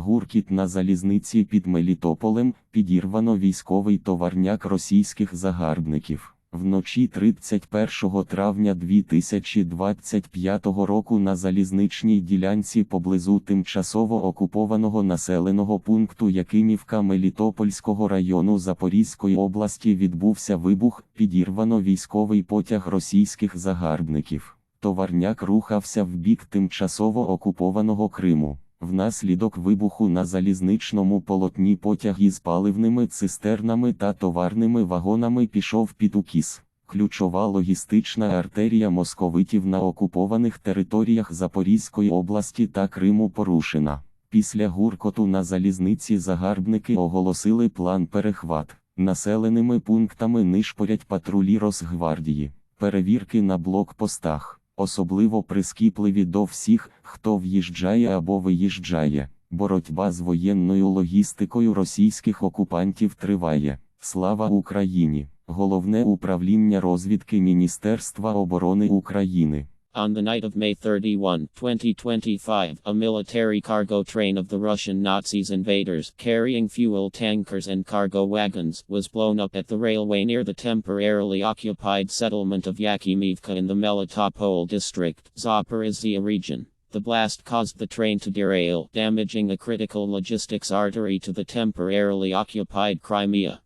Гуркіт на залізниці під Мелітополем підірвано військовий товарняк російських загарбників. Вночі 31 травня 2025 року на залізничній ділянці поблизу тимчасово окупованого населеного пункту Якимівка Мелітопольського району Запорізької області відбувся вибух, підірвано військовий потяг російських загарбників. Товарняк рухався в бік тимчасово окупованого Криму. Внаслідок вибуху на залізничному полотні потяг із паливними цистернами та товарними вагонами пішов під укіс. Ключова логістична артерія московитів на окупованих територіях Запорізької області та Криму порушена. Після гуркоту на залізниці загарбники оголосили план перехват. Населеними пунктами нишпорять патрулі Росгвардії. Перевірки на блокпостах особливо прискіпливі до всіх, хто в'їжджає або виїжджає. Боротьба з воєнною логістикою російських окупантів триває. Слава Україні! Головне управління розвідки Міністерства оборони України. On the night of May 31, 2025, a military cargo train of the Russian Nazis invaders, carrying fuel tankers and cargo wagons, was blown up at the railway near the temporarily occupied settlement of Yakimivka in the Melitopol district, Zaporizhia region. The blast caused the train to derail, damaging a critical logistics artery to the temporarily occupied Crimea.